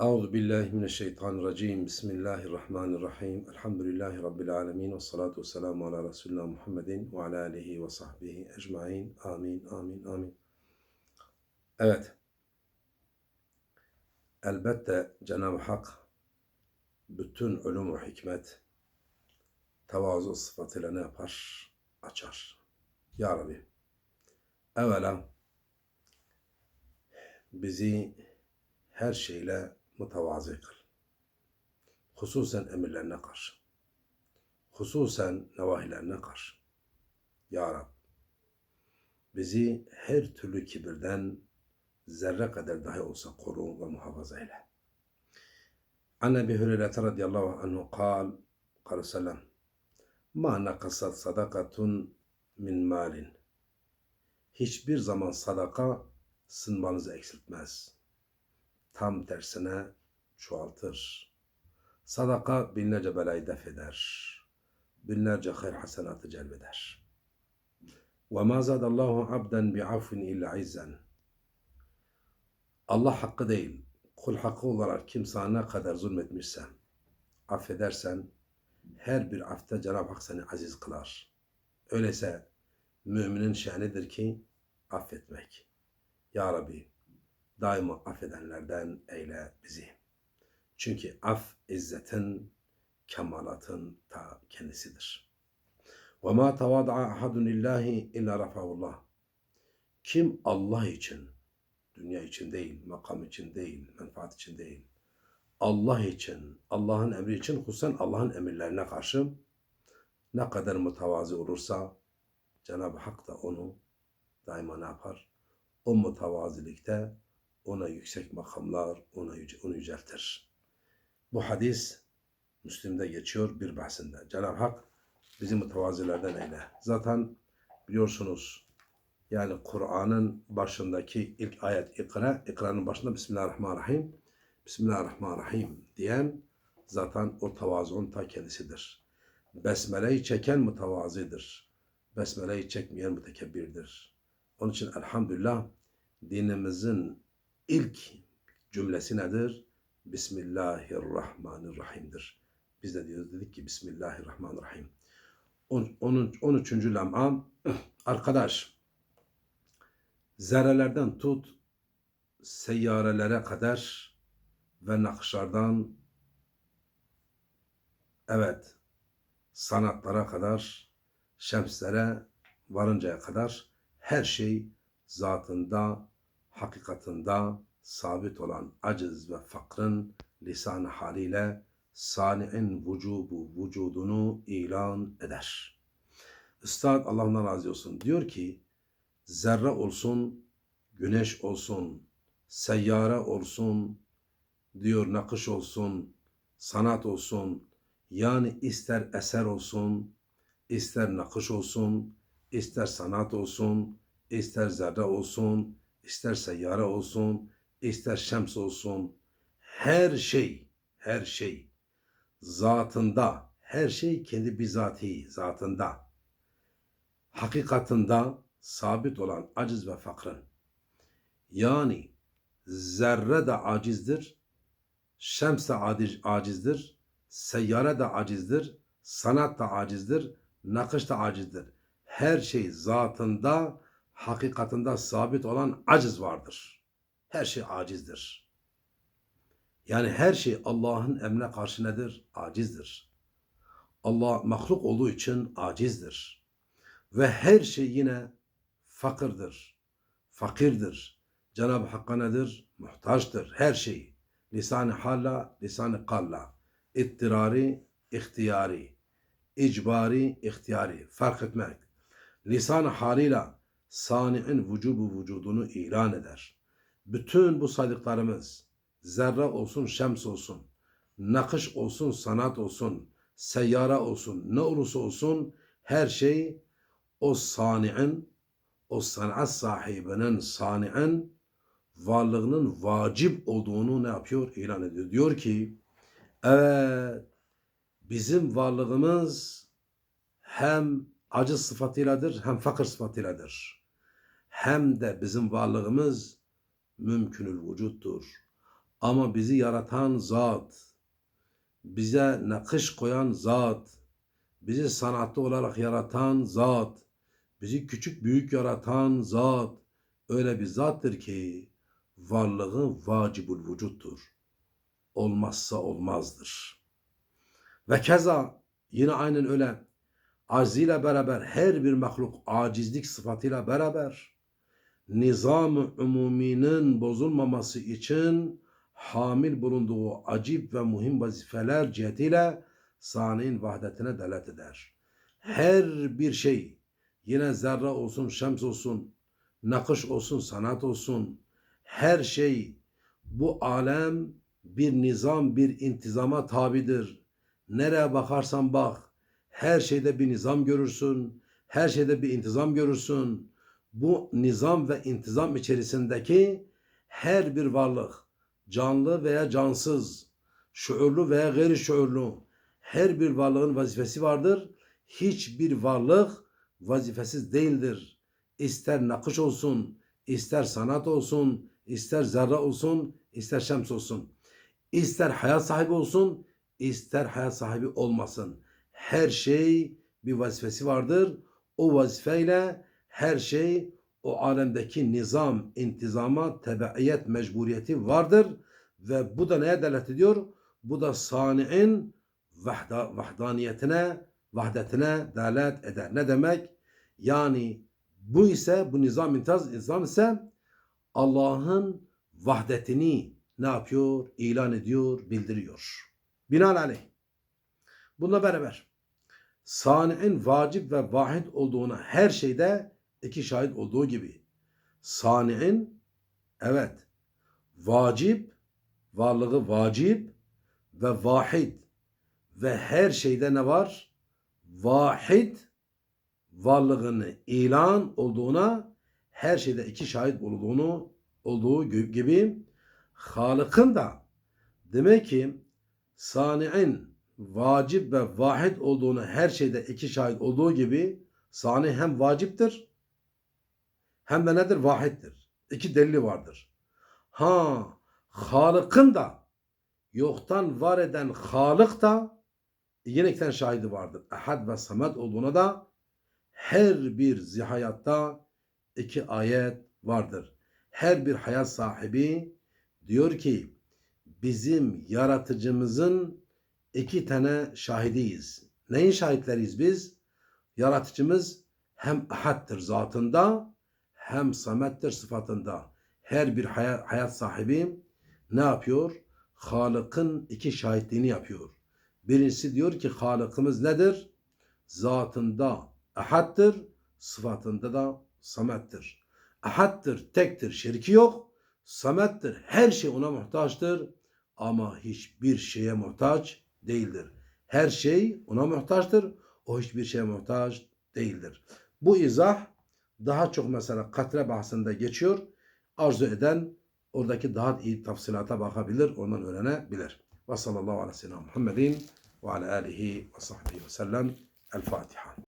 Euzu billahi mineşşeytanirracim. Bismillahirrahmanirrahim. Elhamdülillahi rabbil alamin ve salatu vesselamu ala resulina Muhammedin ve ala alihi ve sahbihi ecmaîn. Amin. Amin. Amin. Evet. Elbette Cenab-ı Hak bütün ulum ve hikmet tevazu sıfatıyla ne yapar? Açar. Ya Rabbi. Evvela bizi her şeyle mütevazi kıl. Hususen emirlerine karşı. Hususen nevahilerine karşı. Ya Rab. Bizi her türlü kibirden zerre kadar dahi olsa koru ve muhafaza eyle. An Ebi Hüreyre radıyallahu anhu kal, kal sellem, ma nakasat sadakatun min malin. Hiçbir zaman sadaka sınmanızı eksiltmez Tam tersine çoğaltır. Sadaka binlerce belayı def eder. Binlerce hayır hasenatı celbeder. وَمَا زَادَ اللّٰهُ عَبْدًا بِعَفْوٍ اِلَّا عِزًّا Allah hakkı değil, kul hakkı olarak kimsana ne kadar zulmetmişsen, affedersen, her bir afta Cenab-ı Hak seni aziz kılar. Öyleyse müminin şanidir ki affetmek. Ya Rabbi, daima affedenlerden eyle bizi. Çünkü af izzetin, kemalatın ta kendisidir. Ve ma tavada'a ahadun illahi illa rafa'ullah. Kim Allah için, dünya için değil, makam için değil, menfaat için değil, Allah için, Allah'ın emri için, hususen Allah'ın emirlerine karşı ne kadar mütevazi olursa Cenab-ı Hak da onu daima ne yapar? O mütevazilikte ona yüksek makamlar, ona yüce, onu yüceltir. Bu hadis Müslim'de geçiyor bir bahsinde. Cenab-ı Hak bizi mütevazilerden eyle. Zaten biliyorsunuz yani Kur'an'ın başındaki ilk ayet ikra, ikranın başında Bismillahirrahmanirrahim, Bismillahirrahmanirrahim diyen zaten o tavazun ta kendisidir. Besmele'yi çeken mütevazidir. Besmele'yi çekmeyen mütekebbirdir. Onun için elhamdülillah dinimizin ilk cümlesi nedir? Bismillahirrahmanirrahim'dir. Biz de diyoruz dedik ki Bismillahirrahmanirrahim. 13. lem'a arkadaş zerrelerden tut seyyarelere kadar ve nakşlardan evet sanatlara kadar şemslere varıncaya kadar her şey zatında, hakikatında sabit olan aciz ve fakrın lisan haliyle sani'in vücubu vücudunu ilan eder. Üstad Allah'ından razı olsun diyor ki zerre olsun, güneş olsun, seyyare olsun, diyor nakış olsun, sanat olsun, yani ister eser olsun, ister nakış olsun, ister sanat olsun, ister zerre olsun, ister seyyare olsun, ister şems olsun, her şey, her şey zatında, her şey kendi bizatihi, zatında, hakikatında sabit olan aciz ve fakrın. Yani zerre de acizdir, şems de acizdir, seyyare de acizdir, sanat da acizdir, nakış da acizdir. Her şey zatında, hakikatında sabit olan aciz vardır. Her şey acizdir. Yani her şey Allah'ın emrine karşı nedir? Acizdir. Allah mahluk olduğu için acizdir. Ve her şey yine fakirdir. Fakirdir. Cenab-ı Hakk'a nedir? Muhtaçtır. Her şey. Lisan-ı halla, lisan-ı kalla. İttirari, ihtiyari. icbari, ihtiyari. Fark etmek. Lisan-ı haliyle sani'in vücubu vücudunu ilan eder. Bütün bu saydıklarımız zerre olsun, şems olsun, nakış olsun, sanat olsun, seyyara olsun, ne olursa olsun her şey o sani'in, o sanat sahibinin sani'in varlığının vacip olduğunu ne yapıyor? ilan ediyor. Diyor ki evet bizim varlığımız hem acı sıfatıyladır hem fakir sıfatıyladır. Hem de bizim varlığımız mümkünül vücuttur. Ama bizi yaratan zat, bize nakış koyan zat, bizi sanatlı olarak yaratan zat, bizi küçük büyük yaratan zat öyle bir zattır ki varlığı vacibul vücuttur. Olmazsa olmazdır. Ve keza yine aynen öyle acziyle beraber her bir mahluk acizlik sıfatıyla beraber nizam-ı umuminin bozulmaması için hamil bulunduğu acip ve muhim vazifeler cihetiyle sani'nin vahdetine delalet eder. Her bir şey yine zerre olsun, şems olsun, nakış olsun, sanat olsun her şey bu alem bir nizam, bir intizama tabidir. Nereye bakarsan bak her şeyde bir nizam görürsün. Her şeyde bir intizam görürsün. Bu nizam ve intizam içerisindeki her bir varlık canlı veya cansız, şuurlu veya gayri şuurlu her bir varlığın vazifesi vardır. Hiçbir varlık vazifesiz değildir. İster nakış olsun, ister sanat olsun, ister zerre olsun, ister şems olsun. İster hayat sahibi olsun, ister hayat sahibi olmasın. Her şey bir vazifesi vardır. O vazifeyle her şey o alemdeki nizam, intizama, tebaiyet mecburiyeti vardır. Ve bu da neye delalet ediyor? Bu da sani'in vahda, vahdaniyetine, vahdetine delalet eder. Ne demek? Yani bu ise, bu nizam, intaz, nizam ise Allah'ın vahdetini ne yapıyor? İlan ediyor, bildiriyor. Binaenaleyh. Bununla beraber sani'in vacip ve vahid olduğuna her şeyde iki şahit olduğu gibi sani'in evet vacip varlığı vacip ve vahid ve her şeyde ne var? Vahid varlığını ilan olduğuna her şeyde iki şahit olduğunu olduğu gibi Halık'ın da demek ki sani'in vacip ve vahid olduğunu her şeyde iki şahit olduğu gibi sani hem vaciptir hem de nedir? Vahiddir. İki delili vardır. Ha, Halık'ın da yoktan var eden Halık da yine iki tane şahidi vardır. Ahad ve Samet olduğuna da her bir zihayatta iki ayet vardır. Her bir hayat sahibi diyor ki bizim yaratıcımızın iki tane şahidiyiz. Neyin şahitleriyiz biz? Yaratıcımız hem ahaddır zatında hem samettir sıfatında. Her bir hayat, hayat sahibi ne yapıyor? Halık'ın iki şahitliğini yapıyor. Birincisi diyor ki Halık'ımız nedir? Zatında ahaddır, sıfatında da samettir. Ahaddır, tektir, şirki yok. Samettir, her şey ona muhtaçtır ama hiçbir şeye muhtaç değildir. Her şey ona muhtaçtır, o hiçbir şeye muhtaç değildir. Bu izah daha çok mesela katre bahsinde geçiyor. Arzu eden oradaki daha iyi tafsilata bakabilir, ondan öğrenebilir. Ve sallallahu aleyhi ve sellem Muhammedin ve ala alihi ve sahbihi ve sellem. El Fatiha.